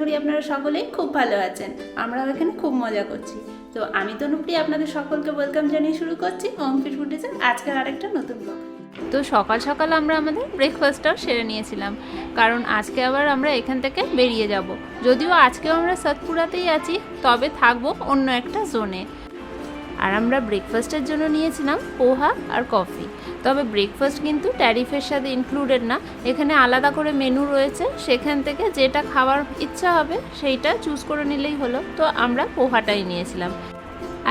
করি আপনারা সকলেই খুব ভালো আছেন। আমরাও এখানে খুব মজা করছি। তো আমি তনুপ্রি আপনাদের সকলকে ওয়েলকাম জানিয়ে শুরু করছি হোম ফিট ফুটেজের আজকের আরেকটা নতুন ব্লগ তো সকাল সকাল আমরা আমাদের ব্রেকফাস্টটাও সেরে নিয়েছিলাম। কারণ আজকে আবার আমরা এখান থেকে বেরিয়ে যাব। যদিও আজকেও আমরা সতপুরাতেই আছি, তবে থাকব অন্য একটা জোনে আর আমরা ব্রেকফাস্টের জন্য নিয়েছিলাম পোহা আর কফি তবে ব্রেকফাস্ট কিন্তু ট্যারিফের সাথে ইনক্লুডেড না। এখানে আলাদা করে মেনু রয়েছে। সেখান থেকে যেটা খাওয়ার ইচ্ছা হবে, সেইটা চুজ করে নিলেই হলো। তো আমরা পোহাটাই নিয়েছিলাম।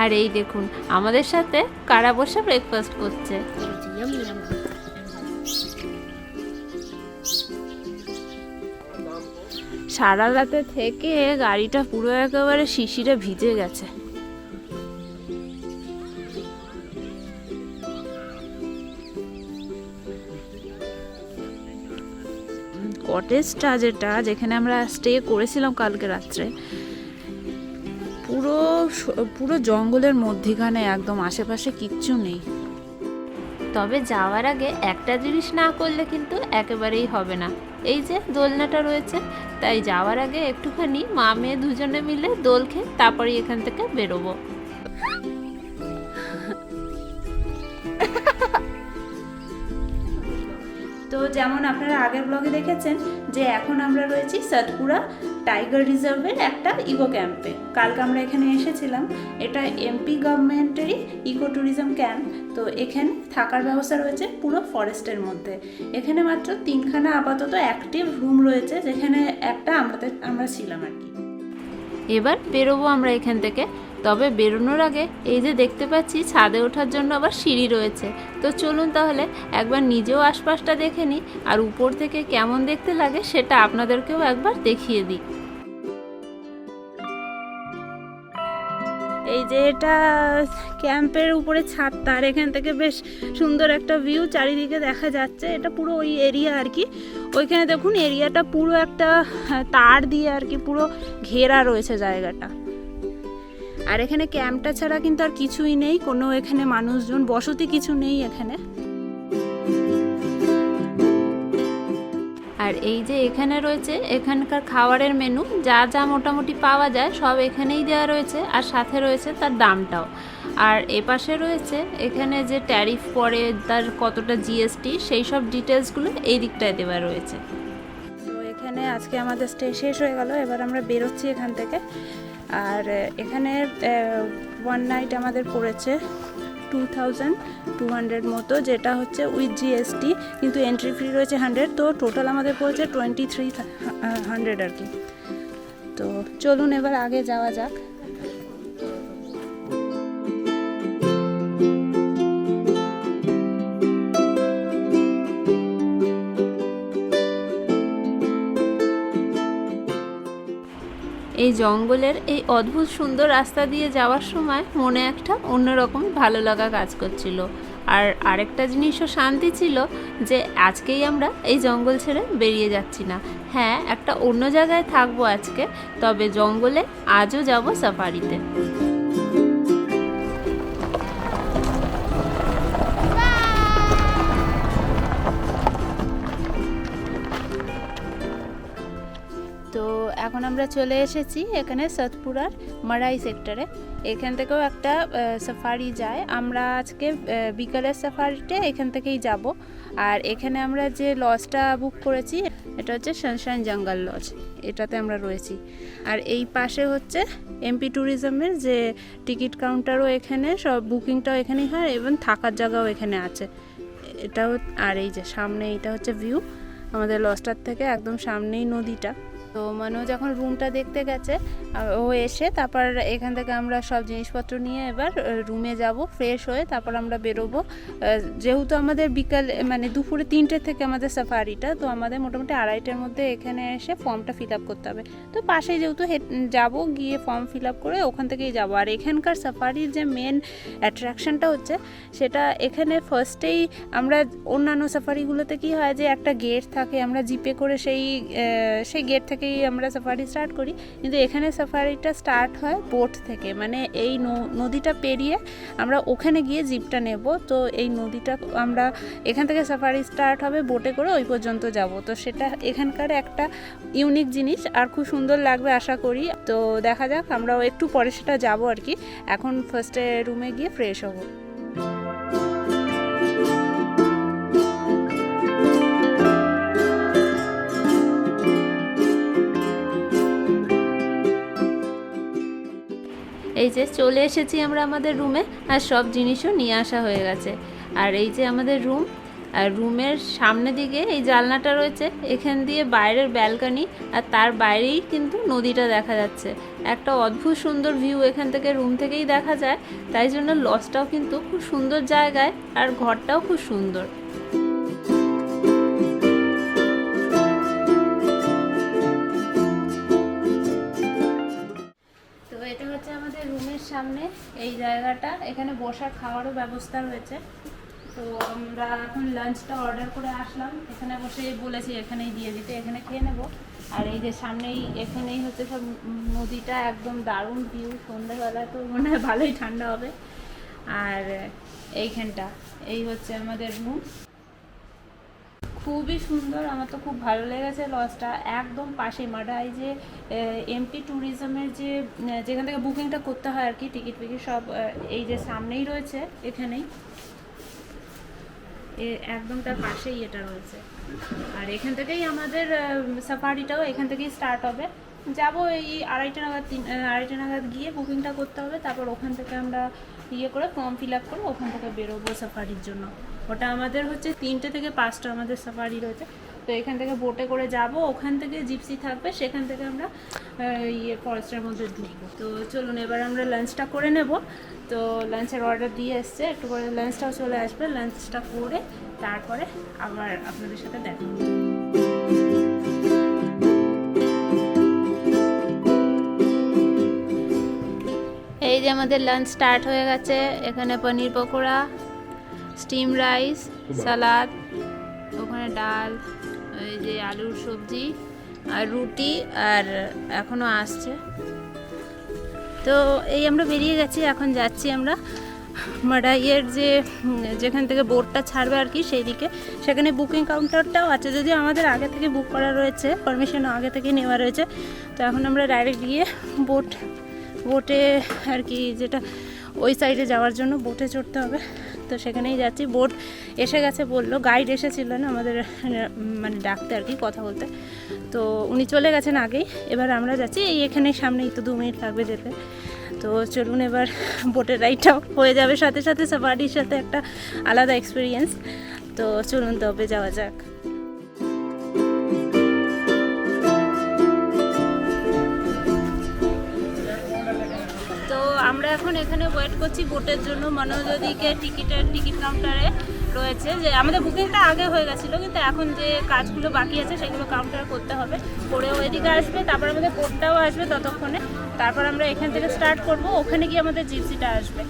আর এই দেখুন, আমাদের সাথে কারা বসে ব্রেকফাস্ট করছে? সারা রাতে থেকে গাড়িটা পুরো একেবারে শিশিরে ভিজে গেছে। কটেজটা যেটা, যেখানে আমরা স্টে করেছিলাম কালকে রাত্রে, পুরো পুরো জঙ্গলের মধ্যিখানে একদম আশেপাশে কিচ্ছু নেই। তবে যাওয়ার আগে একটা জিনিস না করলে কিন্তু একেবারেই হবে না। এই যে দোলনাটা রয়েছে, তাই যাওয়ার আগে একটুখানি মা মেয়ে দুজনে মিলে দোল খেয়ে তারপরে এখান থেকে বেরোবো। তো যেমন আপনারা আগের ব্লগে দেখেছেন যে এখন আমরা রয়েছি সতপুরা টাইগার রিজার্ভের একটা ইকো ক্যাম্পে কালকে আমরা এখানে এসেছিলাম। এটা এমপি গভর্নমেন্টেরই ইকো ট্যুরিজম ক্যাম্প তো এখানে থাকার ব্যবস্থা রয়েছে পুরো ফরেস্টের মধ্যে। এখানে মাত্র তিনখানা আপাতত অ্যাক্টিভ রুম রয়েছে, যেখানে একটা আমাদের, আমরা ছিলাম আর কি। এবার বেরোবো আমরা এখান থেকে। তবে বেরোনোর আগে এই যে দেখতে পাচ্ছি, ছাদে ওঠার জন্য আবার সিঁড়ি রয়েছে। তো চলুন তাহলে একবার নিজেও আশপাশটা দেখে নিই, আর উপর থেকে কেমন দেখতে লাগে সেটা আপনাদেরকেও একবার দেখিয়ে দিই। এই যে এটা ক্যাম্পের উপরে ছাদটা আর এখান থেকে বেশ সুন্দর একটা ভিউ চারিদিকে দেখা যাচ্ছে। এটা পুরো ওই এরিয়া আর কি। ওইখানে দেখুন, এরিয়াটা পুরো একটা তার দিয়ে আর কি পুরো ঘেরা রয়েছে জায়গাটা। আর এখানে ক্যাম্পটা ছাড়া কিন্তু আর কিছুই নেই, কোনো এখানে মানুষজন, বসতি কিছু নেই এখানে। আর এই যে এখানে রয়েছে, এখানকার খাবারের মেনু যা যা মোটামুটি পাওয়া যায়, সব এখানেই দেওয়া রয়েছে, আর সাথে রয়েছে তার দামটাও। আর এপাশে রয়েছে, এখানে যে ট্যারিফ পড়ে, তার কতটা জিএসটি সেই সব ডিটেলসগুলো এই দিকটায় দেওয়া রয়েছে। তো এখানে আজকে আমাদের স্টে শেষ হয়ে গেল, এবার আমরা বেরোচ্ছি এখান থেকে। আর এখানে ওয়ান নাইট আমাদের পড়েছে টু থাউজেন্ড টু হান্ড্রেড মতো, যেটা হচ্ছে উইথ জিএসটি কিন্তু এন্ট্রি ফি রয়েছে হান্ড্রেড তো টোটাল আমাদের পড়েছে টোয়েন্টি থ্রি হান্ড্রেড আর কি। তো চলুন এবার আগে যাওয়া যাক। এই জঙ্গলের এই অদ্ভুত সুন্দর রাস্তা দিয়ে যাওয়ার সময় মনে একটা অন্যরকম ভালো লাগা কাজ করছিল। আর আরেকটা জিনিসও শান্তি ছিল যে আজকেই আমরা এই জঙ্গল ছেড়ে বেরিয়ে যাচ্ছি না। হ্যাঁ একটা অন্য জায়গায় থাকব আজকে, তবে জঙ্গলে আজও যাব সাফারিতে। এখন আমরা চলে এসেছি এখানে সতপুরার মারাই সেক্টরে এখান থেকেও একটা সাফারি যায়। আমরা আজকে বিকালের সাফারিতে এখান থেকেই যাব। আর এখানে আমরা যে লজটা বুক করেছি, এটা হচ্ছে সানশাইন জঙ্গল লজ এটাতে আমরা রয়েছি। আর এই পাশে হচ্ছে এমপি ট্যুরিজমের যে টিকিট কাউন্টারও এখানে, সব বুকিংটাও এখানেই হয় এবং থাকার জায়গাও এখানে আছে। এটাও, আর এই যে সামনে এটা হচ্ছে ভিউ আমাদের লজটার থেকে একদম সামনেই নদীটা। তো মানুষ যখন রুমটা দেখতে গেছে ও এসে তারপর এখান থেকে আমরা সব জিনিসপত্র নিয়ে এবার রুমে যাব ফ্রেশ হয়ে তারপর আমরা বেরোবো। যেহেতু আমাদের বিকাল মানে দুপুরে তিনটে থেকে আমাদের সাফারিটা তো আমাদের মোটামুটি আড়াইটার মধ্যে এখানে এসে ফর্মটা ফিল আপ করতে হবে। তো পাশে যেহেতু যাব, গিয়ে ফর্ম ফিল আপ করে ওখান থেকেই যাব। আর এখানকার সাফারির যে মেন অ্যাট্রাকশনটা হচ্ছে, সেটা এখানে ফার্স্টেই আমরা অন্যান্য সাফারিগুলোতে কি হয় যে একটা গেট থাকে, আমরা জিপে করে সেই সেই গেট থেকে থেকেই আমরা সাফারি স্টার্ট করি। কিন্তু এখানে সাফারিটা স্টার্ট হয় বোট থেকে। মানে এই নদীটা পেরিয়ে আমরা ওখানে গিয়ে জিপটা নেব। তো এই নদীটা আমরা এখান থেকে সাফারি স্টার্ট হবে বোটে করে ওই পর্যন্ত যাব। তো সেটা এখানকার একটা ইউনিক জিনিস। আর খুব সুন্দর লাগবে আশা করি। তো দেখা যাক, আমরাও একটু পরে সেটা যাব আর কি। এখন ফার্স্টে রুমে গিয়ে ফ্রেশ হব। এই যে চলে এসেছি আমরা আমাদের রুমে, আর সব জিনিসও নিয়ে আসা হয়ে গেছে। আর এই যে আমাদের রুম, আর রুমের সামনে দিকে এই জানলাটা রয়েছে, এখান দিয়ে বাইরের ব্যালকনি, আর তার বাইরেই কিন্তু নদীটা দেখা যাচ্ছে। একটা অদ্ভুত সুন্দর ভিউ এখান থেকে রুম থেকেই দেখা যায়, তাই জন্য লজটাও কিন্তু খুব সুন্দর জায়গায়, আর ঘরটাও খুব সুন্দর। সামনে এই জায়গাটা। এখানে বসার খাওয়ারও ব্যবস্থা রয়েছে। তো আমরা এখন লাঞ্চটা অর্ডার করে আসলাম। এখানে বসে বলেছি, এখানেই দিয়ে দিতে, এখানে খেয়ে নেব। আর এই যে সামনেই, এখানেই হচ্ছে সব নদীটা একদম দারুণ ভিউ সন্ধ্যাবেলা তো মনে হয় ভালোই ঠান্ডা হবে। আর এইখানটা, এই হচ্ছে আমাদের রুম খুবই সুন্দর, আমার তো খুব ভালো লেগেছে লজটা একদম পাশে মাডাই যে এমপি ট্যুরিজমের যে যেখান থেকে বুকিংটা করতে হয় আর কি টিকিট ফিকিট সব এই যে সামনেই রয়েছে, এখানেই। একদম তার পাশেই এটা রয়েছে। আর এখান থেকেই আমাদের সাফারিটাও এখান থেকেই স্টার্ট হবে। যাব এই আড়াইটা নাগাদ, তিন আড়াইটা নাগাদ গিয়ে বুকিংটা করতে হবে, তারপর ওখান থেকে আমরা ইয়ে করে ফর্ম ফিল আপ করে ওখান থেকে বেরোবো সাফারির জন্য। ওটা আমাদের হচ্ছে তিনটে থেকে পাঁচটা আমাদের সাফারি রয়েছে। তো এখান থেকে বোটে করে যাব, ওখান থেকে জিপসি থাকবে, সেখান থেকে আমরা ইয়ে ফরেস্টের মধ্যে ঢুকবো। তো চলুন এবার আমরা লাঞ্চটা করে নেব। তো লাঞ্চের অর্ডার দিয়ে এসছে, একটু করে লাঞ্চটাও চলে আসবে। লাঞ্চটা করে তারপরে আবার আপনাদের সাথে দেখা এই যে আমাদের লাঞ্চ স্টার্ট হয়ে গেছে, এখানে paneer pakora steam rice salad ওখানে ডাল ওই যে আলুর সবজি আর রুটি আর এখনও আসছে। তো এই আমরা বেরিয়ে গেছি এখন যাচ্ছি আমরা মাডাইয়ের যে যেখান থেকে বোটটা ছাড়বে আর কি সেই দিকে সেখানে বুকিং কাউন্টারটাও আছে যদিও আমাদের আগে থেকে বুক করা রয়েছে পারমিশনও আগে থেকে নেওয়া রয়েছে। তো এখন আমরা ডাইরেক্ট গিয়ে বোট বোটে আর কি যেটা ওই সাইডে যাওয়ার জন্য বোটে চড়তে হবে। তো সেখানেই যাচ্ছি। বোট এসে গেছে বলল গাইড এসেছিলেন আমাদের মানে ডাকতে আর কি কথা বলতে। তো উনি চলে গেছেন আগেই। এবার আমরা যাচ্ছি, এই এখানেই সামনেই তো দু মিনিট লাগবে যেতে। তো চলুন এবার বোটের রাইডটাও হয়ে যাবে। সাথে সাথে সাফারির সাথে একটা আলাদা এক্সপিরিয়েন্স তো চলুন তবে যাওয়া যাক। আমরা এখন এখানে ওয়েট করছি বোটের জন্য। মনোযোগীকে টিকিটের, টিকিট কাউন্টারে রয়েছে। যে আমাদের বুকিংটা আগে হয়ে গেছিল, কিন্তু এখন যে কাজগুলো বাকি আছে, সেগুলো কাউন্টার করতে হবে। করে ওইদিকে আসবে, তারপর আমাদের বোটটাও আসবে ততক্ষণে। তারপর আমরা এখান থেকে স্টার্ট করব, ওখানে গিয়ে আমাদের জিপসিটা আসবে।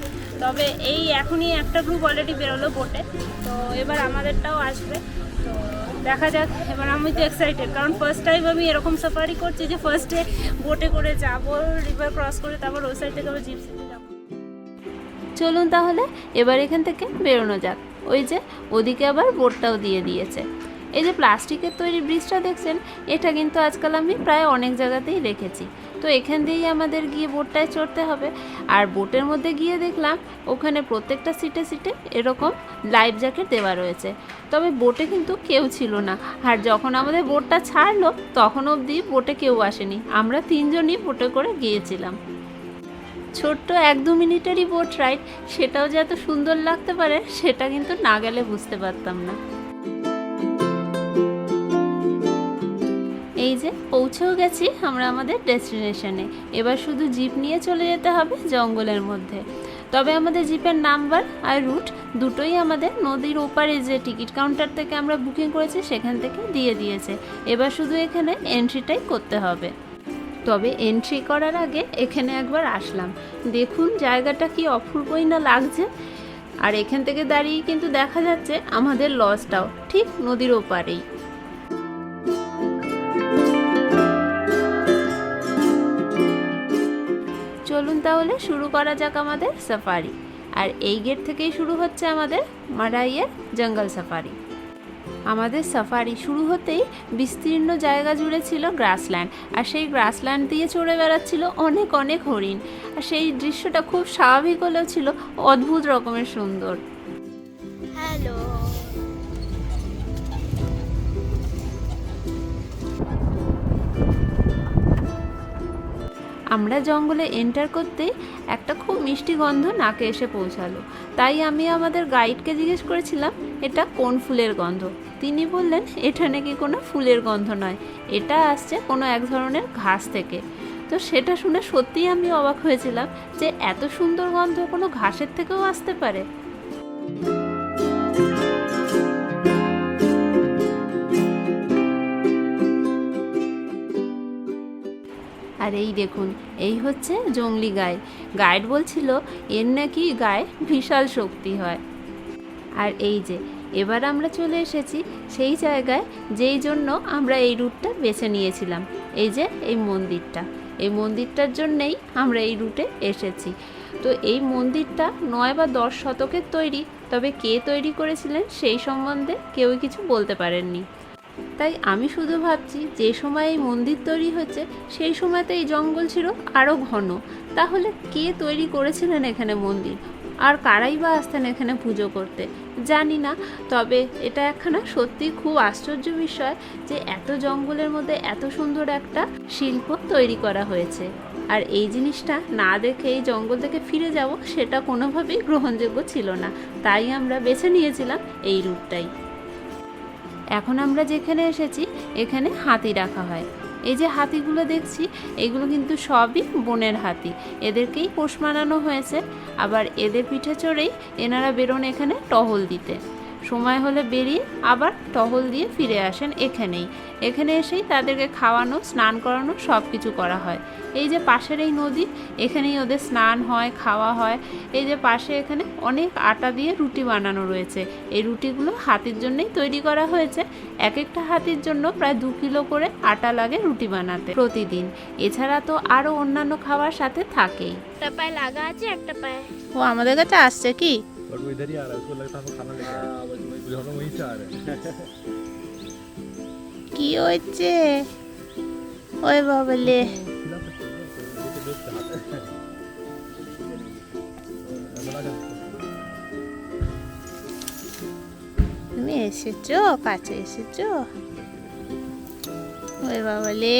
তবে এই এখনই একটা গ্রুপ অলরেডি বেরোলো বোটে তো এবার আমাদেরটাও আসবে। তো দেখা যাক। এবার আমি তো এক্সাইটেড কারণ ফার্স্ট টাইম আমি এরকম সাফারি করছি যে ফার্স্টে বোটে করে যাব রিভার ক্রস করে তারপর ওই সাইড থেকে আবার জিপসিতে যাব। চলুন তাহলে, এবার এখান থেকে বেরোনো যাক। ওই যে, ওদিকে আবার বোটটাও দিয়ে দিয়েছে। এই যে প্লাস্টিকের তৈরি ব্রিজটা দেখছেন, এটা কিন্তু আজকাল আমি প্রায় অনেক জায়গাতেই দেখেছি তো এখান দিয়েই আমাদের গিয়ে বোটটায় চড়তে হবে। আর বোটের মধ্যে গিয়ে দেখলাম, ওখানে প্রত্যেকটা সিটে সিটে এরকম লাইফ জ্যাকেট দেওয়া রয়েছে। তবে বোটে কিন্তু কেউ ছিল না। আর যখন আমাদের বোটটা ছাড়লো, তখন অবধি বোটে কেউ আসেনি। আমরা তিনজনই বোটে করে গিয়েছিলাম। ছোট্ট এক দু মিনিটেরই বোট রাইড, সেটাও যে এত সুন্দর লাগতে পারে, সেটা কিন্তু না গেলে বুঝতে পারতাম না। এই যে পৌঁছেও গেছি আমরা আমাদের ডেস্টিনেশনে। এবার শুধু জিপ নিয়ে চলে যেতে হবে জঙ্গলের মধ্যে। তবে আমাদের জিপের নাম্বার আর রুট দুটোই আমাদের নদীর ওপারে যে টিকিট কাউন্টার থেকে আমরা বুকিং করেছি সেখান থেকে দিয়ে দিয়েছে। এবার শুধু এখানে এন্ট্রিটাই করতে হবে। তবে এন্ট্রি করার আগে এখানে একবার আসলাম। দেখুন জায়গাটা কি অপূর্বই না লাগছে। আর এখান থেকে দাঁড়িয়ে কিন্তু দেখা যাচ্ছে আমাদের লজটাও ঠিক নদীর ওপারেই। তাহলে শুরু করা যাক আমাদের সাফারি। আর এই গেট থেকেই শুরু হচ্ছে আমাদের মারাইয়ের জঙ্গল সাফারি। আমাদের সাফারি শুরু হতেই বিস্তীর্ণ জায়গা জুড়ে ছিল গ্রাসল্যান্ড, আর সেই গ্রাসল্যান্ড দিয়ে চড়ে বেড়াচ্ছিল অনেক অনেক হরিণ। আর সেই দৃশ্যটা খুব স্বাভাবিক হলেও ছিল অদ্ভুত রকমের সুন্দর। হ্যালো। আমরা জঙ্গলে এন্টার করতেই একটা খুব মিষ্টি গন্ধ নাকে এসে পৌঁছালো। তাই আমি আমাদের গাইডকে জিজ্ঞেস করেছিলাম, এটা কোন ফুলের গন্ধ? তিনি বললেন, এটা নাকি কোনো ফুলের গন্ধ নয়, এটা আসছে কোনো এক ধরনের ঘাস থেকে। তো সেটা শুনে সত্যিই আমি অবাক হয়েছিলাম যে এত সুন্দর গন্ধ কোনো ঘাসের থেকেও আসতে পারে। আর এই দেখুন, এই হচ্ছে জংলি গায়ে গাইড বলছিল, এর নাকি গায়ে বিশাল শক্তি হয়। আর এই যে, এবার আমরা চলে এসেছি সেই জায়গায় যেই জন্য আমরা এই রুটটা বেছে নিয়েছিলাম। এই যে, এই মন্দিরটা। এই মন্দিরটার জন্যেই আমরা এই রুটে এসেছি। তো এই মন্দিরটা নয় বা দশ শতকের তৈরি, তবে কে তৈরি করেছিলেন সেই সম্বন্ধে কেউই কিছু বলতে পারেননি। তাই আমি শুধু ভাবছি যে সময় এই মন্দির তৈরি হচ্ছে সেই সময় তো এই জঙ্গল ছিল আরও ঘন। তাহলে কে তৈরি করেছিলেন এখানে মন্দির? আর কারাই বা আসতেন এখানে পুজো করতে? জানি না, তবে এটা একখানা সত্যি খুব আশ্চর্য বিষয় যে এত জঙ্গলের মধ্যে এত সুন্দর একটা শিল্প তৈরি করা হয়েছে। আর এই জিনিসটা না দেখে এই জঙ্গল থেকে ফিরে যাব, সেটা কোনোভাবেই গ্রহণযোগ্য ছিল না। তাই আমরা বেছে নিয়েছিলাম এই রুটটাই এখন আমরা যেখানে এসেছি, এখানে হাতি রাখা হয়। এই যে হাতিগুলো দেখছি, এগুলো কিন্তু সবই বনের হাতি। এদেরকেই পোষ মানানো হয়েছে। আবার এদের পিঠে চড়েই এনারা বেরোন এখানে টহল দিতে। সময় হলে বেরিয়ে আবার টহল দিয়ে ফিরে আসেন এখানেই। এখানে এসেই তাদেরকে খাওয়ানো স্নান করানো সব কিছু করা হয়। এই যে পাশের এই নদী এখানেই ওদের স্নান হয় খাওয়া হয়। এই যে পাশে এখানে অনেক আটা দিয়ে রুটি বানানো রয়েছে। এই রুটিগুলো হাতির জন্যই তৈরি করা হয়েছে। এক একটা হাতির জন্য প্রায় দু কিলো করে আটা লাগে রুটি বানাতে প্রতিদিন। এছাড়া তো আরও অন্যান্য খাবার সাথে থাকেই। একটা পায়ে লাগা আছে একটা পায়ে। ও আমাদের কাছে আসছে কি? बट वो इधर ही आ रहा है उसको लगता है हमको खाना लेके आया है दोनों वहीं से आ रहे हैं কি হচ্ছে ওই বাবলে खिला सकते हैं ना, तो देख के देख के हाथ बना जा তুমি এসেছো কাছে এসেছো ওই বাবলে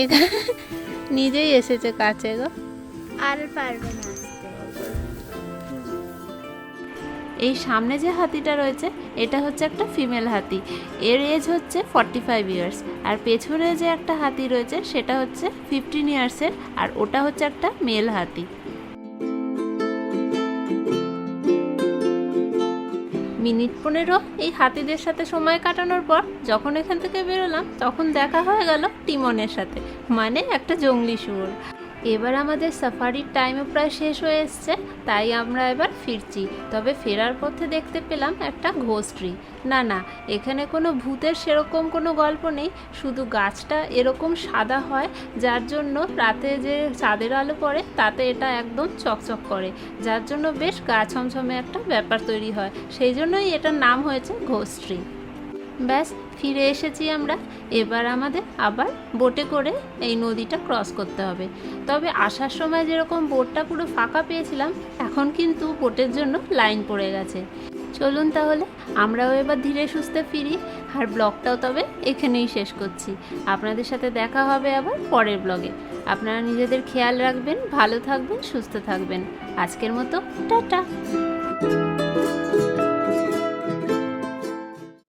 নিজেই এসেছে কাছে গো আর পারবে না এই সামনে যে হাতিটা রয়েছে, এটা হচ্ছে একটা ফিমেল হাতি। এর এজ হচ্ছে ফর্টি ফাইভ ইয়ার্স আর পেছনে যে একটা হাতি রয়েছে, সেটা হচ্ছে ফিফটিন ইয়ার্সের আর ওটা হচ্ছে একটা মেল হাতি। মিনিট পনেরো এই হাতিদের সাথে সময় কাটানোর পর যখন এখান থেকে বেরোলাম, তখন দেখা হয়ে গেল টিমনের সাথে মানে একটা জঙ্গলি শুয়োর। এবার আমাদের সাফারির টাইমও প্রায় শেষ হয়ে এসছে, তাই আমরা এবার ফিরছি, তবে ফেরার পথে দেখতে পেলাম একটা ঘোষট্রি। না না, এখানে কোনো ভূতের সেরকম কোনো গল্প নেই, শুধু গাছটা এরকম সাদা হয়, যার জন্য রাতে যে চাঁদের আলো পড়ে, তাতে এটা একদম চকচক করে, যার জন্য বেশ গা ছমছমে একটা ব্যাপার তৈরি হয়, সেই জন্যই এটার নাম হয়েছে ঘোষট্রি। ব্যাস, ফিরে এসেছি আমরা। এবার আমাদের আবার বোটে করে এই নদীটা ক্রস করতে হবে। তবে আসার সময় যেরকম বোটটা পুরো ফাঁকা পেয়েছিলাম, এখন কিন্তু বোটের জন্য লাইন পড়ে গেছে। চলুন তাহলে, আমরাও এবার ধীরে সুস্থে ফিরি। আর ব্লগটাও তবে এখানেই শেষ করছি। আপনাদের সাথে দেখা হবে আবার পরের ব্লগে। আপনারা নিজেদের খেয়াল রাখবেন, ভালো থাকবেন, সুস্থ থাকবেন। আজকের মতো, টাটা!